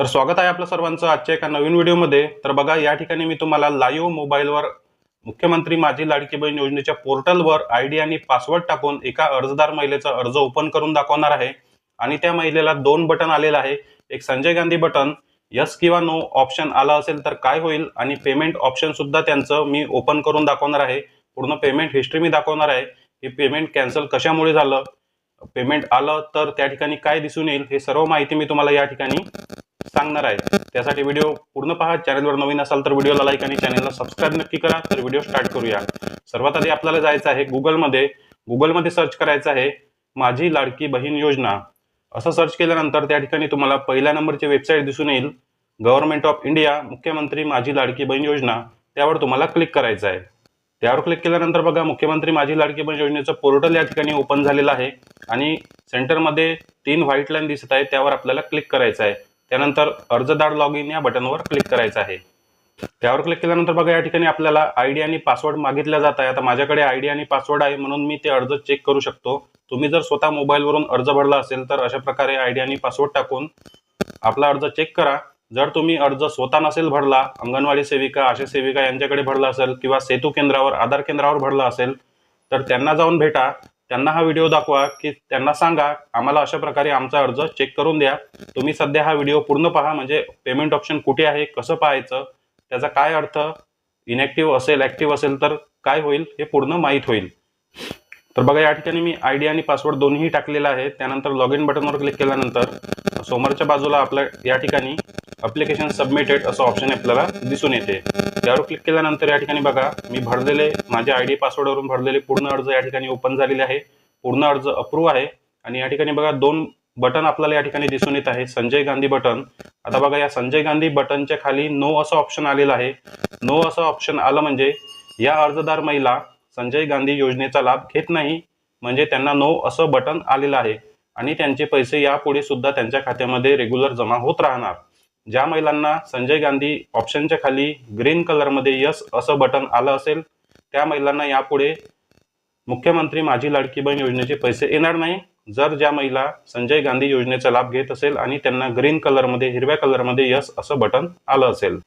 तर स्वागत आहे आपलं सर्वांचं आजच्या एका नवीन व्हिडिओमध्ये. तर बघा या ठिकाणी मी तुम्हाला लाईव्ह मोबाईलवर मुख्यमंत्री माझी लाडकी बहीण योजनेच्या पोर्टलवर आय डी आणि पासवर्ड टाकून एका अर्जदार महिलेचा अर्ज ओपन करून दाखवणार आहे. आणि त्या महिलेला दोन बटन आलेलं आहे. एक संजय गांधी बटन यस किंवा नो ऑप्शन आला असेल तर काय होईल? आणि पेमेंट ऑप्शन सुद्धा त्यांचं मी ओपन करून दाखवणार आहे. पूर्ण पेमेंट हिस्ट्री मी दाखवणार आहे. की पेमेंट कॅन्सल कशामुळे झालं? पेमेंट आलं तर त्या ठिकाणी काय दिसून येईल? हे सर्व माहिती मी तुम्हाला या ठिकाणी सांगणार आहे. त्यासाठी व्हिडिओ पूर्ण पहा. चॅनलवर नवीन असाल तर व्हिडिओला लाईक आणि चॅनलला सबस्क्राईब नक्की करा. तर व्हिडिओ स्टार्ट करूया. सर्वात आधी आपल्याला जायचं आहे गुगलमध्ये गुगलमध्ये सर्च करायचं आहे माझी लाडकी बहीण योजना. असं सर्च केल्यानंतर त्या ठिकाणी तुम्हाला पहिल्या नंबरची वेबसाईट दिसून येईल. गव्हर्नमेंट ऑफ इंडिया मुख्यमंत्री माझी लाडकी बहीण योजना. त्यावर तुम्हाला क्लिक करायचं आहे. त्यावर क्लिक केल्यानंतर बघा मुख्यमंत्री माझी लाडकी बहीण योजनेचं पोर्टल या ठिकाणी ओपन झालेलं आहे. आणि सेंटरमध्ये तीन व्हाईट लाईन दिसत आहे त्यावर आपल्याला क्लिक करायचं आहे. त्यानंतर अर्जदार लॉग इन या बटनवर क्लिक करायचं आहे. त्यावर क्लिक केल्यानंतर बघा या ठिकाणी आपल्याला आय डी आणि पासवर्ड मागितला जात आहे. आता माझ्याकडे आय डी आणि पासवर्ड आहे म्हणून मी ते अर्ज चेक करू शकतो. तुम्ही जर स्वतः मोबाईलवरून अर्ज भरला असेल तर अशा प्रकारे आय डी आणि पासवर्ड टाकून आपला अर्ज चेक करा. जर तुम्ही अर्ज स्वतः नसेल भरला अंगणवाडी सेविका आशा सेविका यांच्याकडे भरला असेल किंवा सेतू केंद्रावर आधार केंद्रावर भरला असेल तर त्यांना जाऊन भेटा. त्यांना हा व्हिडिओ दाखवा की त्यांना सांगा आम्हाला अशा प्रकारे आमचा अर्ज चेक करून द्या. तुम्ही सध्या हा व्हिडिओ पूर्ण पहा म्हणजे पेमेंट ऑप्शन कुठे आहे कसं पाहायचं त्याचा काय अर्थ इनॅक्टिव्ह असेल ॲक्टिव्ह असेल तर काय होईल हे पूर्ण माहीत होईल. तर बघा या ठिकाणी मी आय डी आणि पासवर्ड दोन्ही टाकलेला आहे. त्यानंतर लॉग इन बटनवर क्लिक केल्यानंतर समोरच्या बाजूला आपल्या या ठिकाणी अप्लिकेशन सबमिटेड असं ऑप्शन आपल्याला दिसून येते. त्यावर क्लिक केल्यानंतर या ठिकाणी बघा मी भरलेले माझ्या आय डी पासवर्डवरून भरलेले पूर्ण अर्ज या ठिकाणी ओपन झालेले आहे. पूर्ण अर्ज अप्रूव्ह आहे. आणि या ठिकाणी बघा दोन बटन आपल्याला या ठिकाणी दिसून येत आहे. संजय गांधी बटन आता बघा या संजय गांधी बटनच्या खाली नो असं ऑप्शन आलेलं आहे. नो असं ऑप्शन आलं म्हणजे या अर्जदार महिला संजय गांधी योजनेचा लाभ घेत नाही. म्हणजे त्यांना नो असं बटन आलेलं आहे. आणि त्यांचे पैसे यापुढे सुद्धा त्यांच्या खात्यामध्ये रेग्युलर जमा होत राहणार. ज्या महिलांना संजय गांधी ऑप्शनच्या खाली ग्रीन कलरमध्ये यस असं बटन आलं असेल त्या महिलांना यापुढे मुख्यमंत्री माझी लाडकी बहीण योजनेचे पैसे येणार नाही. जर ज्या महिला संजय गांधी योजनेचा लाभ घेत असेल आणि त्यांना ग्रीन कलरमध्ये हिरव्या कलरमध्ये यस असं बटन आलं असेल.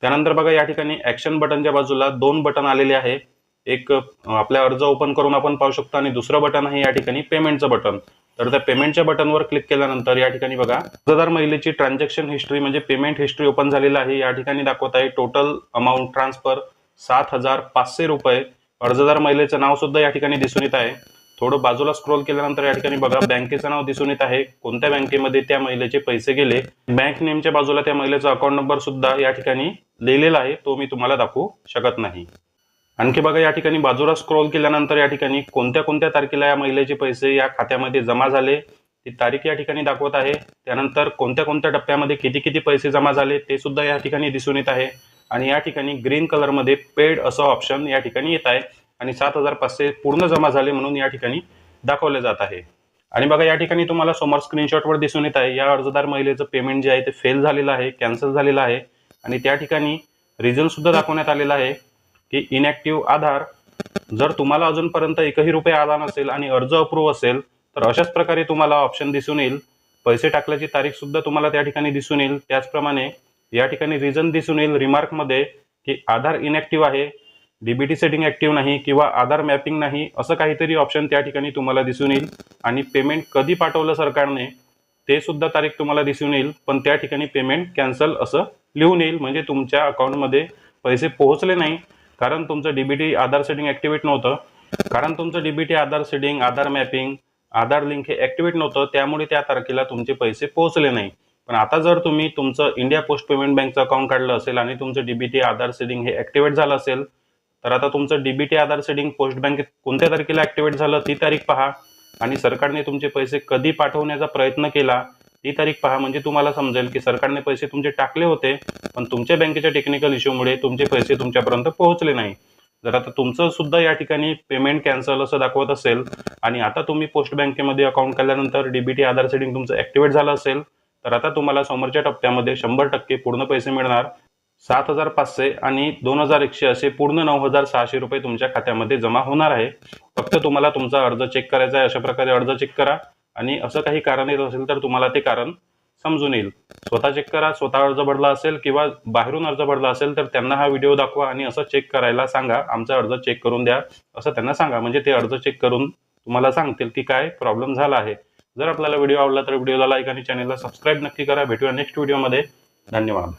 त्यानंतर बघा या ठिकाणी ॲक्शन बटनच्या बाजूला दोन बटन आलेले आहे. एक आपल्या अर्ज ओपन करून आपण पाहू शकतो आणि दुसरं बटन आहे या ठिकाणी पेमेंटचं बटन तर त्या पेमेंटच्या बटनवर क्लिक केल्यानंतर या ठिकाणी बघा अर्जदार महिलेची ट्रान्झॅक्शन हिस्ट्री म्हणजे पेमेंट हिस्ट्री ओपन झालेला आहे. या ठिकाणी दाखवत आहे टोटल अमाऊंट ट्रान्सफर सात हजार पाचशे रुपये. अर्जदार महिलेचं नाव सुद्धा या ठिकाणी दिसून येत आहे. थोडं बाजूला स्क्रोल केल्यानंतर या ठिकाणी बघा बँकेचं नाव दिसून येत आहे. कोणत्या बँकेमध्ये त्या महिलेचे पैसे गेले? बँक नेमच्या बाजूला त्या महिलेचा अकाउंट नंबर सुद्धा या ठिकाणी लिहिलेला आहे. तो मी तुम्हाला दाखवू शकत नाही. आणखी बघा या ठिकाणी बाजूला स्क्रोल केल्यानंतर या ठिकाणी कोणत्या कोणत्या तारखेला या महिलेचे पैसे या खात्यामध्ये जमा झाले ती तारीख या ठिकाणी दाखवत आहे. त्यानंतर कोणत्या कोणत्या टप्प्यामध्ये किती किती पैसे जमा झाले ते सुद्धा या ठिकाणी दिसून येत आहे. आणि या ठिकाणी ग्रीन कलरमध्ये पेड असं ऑप्शन या ठिकाणी येत आहे. आणि सात हजार पाचशे पूर्ण जमा झाले म्हणून या ठिकाणी दाखवले जात आहे. आणि बघा या ठिकाणी तुम्हाला समोर स्क्रीनशॉटवर दिसून येत आहे. या अर्जदार महिलेचं पेमेंट जे आहे ते फेल झालेलं आहे कॅन्सल झालेलं आहे. आणि त्या ठिकाणी रिझल्ट सुद्धा दाखवण्यात आलेला आहे. की इनॅक्टिव्ह आधार जर तुम्हाला अजूनपर्यंत एकही रुपये आला नसेल आणि अर्ज अप्रूव्ह असेल तर अशाच प्रकारे तुम्हाला ऑप्शन दिसून येईल. पैसे टाकल्याची तारीख सुद्धा तुम्हाला त्या ठिकाणी दिसून येईल. त्याचप्रमाणे या ठिकाणी रिझन दिसून येईल रिमार्कमध्ये की आधार इनॅक्टिव्ह आहे डीबीटी सेटिंग ऍक्टिव्ह नाही किंवा आधार मॅपिंग नाही असं काहीतरी ऑप्शन त्या ठिकाणी तुम्हाला दिसून येईल. आणि पेमेंट कधी पाठवलं सरकारने ते सुद्धा तारीख तुम्हाला दिसून येईल. पण त्या ठिकाणी पेमेंट कॅन्सल असं लिहून येईल. म्हणजे तुमच्या अकाउंटमध्ये पैसे पोहोचले नाही. कारण तुमचं डीबीटी आधार सेटिंग ॲक्टिवेट नव्हतं. कारण तुमचं DBT Aadhaar setting Aadhaar mapping Aadhaar link हे ॲक्टिवेट नव्हतं. त्यामुळे त्या तारखेला तुमचे पैसे पोहोचले नाही. पण आता जर तुम्ही तुमचं इंडिया पोस्ट पेमेंट बँकचं अकाउंट काढलं असेल आणि तुमचं डीबीटी आधार सेटिंग हे ॲक्टिवेट झालं असेल तर आता तुमचं डीबीटी आधार सेटिंग पोस्ट बँकेत कोणत्या तारखेला ॲक्टिवेट झालं ती तारीख पहा. आणि सरकारने तुमचे पैसे कधी पाठवण्याचा प्रयत्न केला ती तारीख पहा म्हणजे तुम्हाला समजेल की सरकारने पैसे तुमचे टाकले होते पण तुमच्या बँकेच्या टेक्निकल इश्यूमुळे तुमचे पैसे तुमच्यापर्यंत पोहोचले नाही. जर आता तुमचं सुद्धा या ठिकाणी पेमेंट कॅन्सल असं दाखवत असेल आणि आता तुम्ही पोस्ट बँकेमध्ये अकाउंट केल्यानंतर डीबीटी आधार सेटिंग तुमचं ॲक्टिवेट झालं असेल तर आता तुम्हाला समोरच्या टप्प्यामध्ये शंभर टक्के पूर्ण पैसे मिळणार. सात हजार पाचशे आणि दोन हजार एकशे असे पूर्ण नऊ हजार सहाशे रुपये तुमच्या खात्यामध्ये जमा होणार आहे. फक्त तुम्हाला तुमचा अर्ज चेक करायचा आहे अशा प्रकारे अर्ज चेक करा. आणि असं काही कारण येत असेल तर तुम्हाला ते कारण समजून येईल. स्वतः चेक करा स्वतः अर्ज भरला असेल किंवा बाहेरून अर्ज भरला असेल तर त्यांना हा व्हिडिओ दाखवा आणि असं चेक करायला सांगा आमचा अर्ज चेक करून द्या असं त्यांना सांगा. म्हणजे ते अर्ज चेक करून तुम्हाला सांगतील की काय प्रॉब्लेम झाला आहे. जर आपल्याला व्हिडिओ आवडला तर व्हिडिओला लाईक आणि चॅनलला सबस्क्राईब नक्की करा. भेटूया नेक्स्ट व्हिडिओमध्ये धन्यवाद.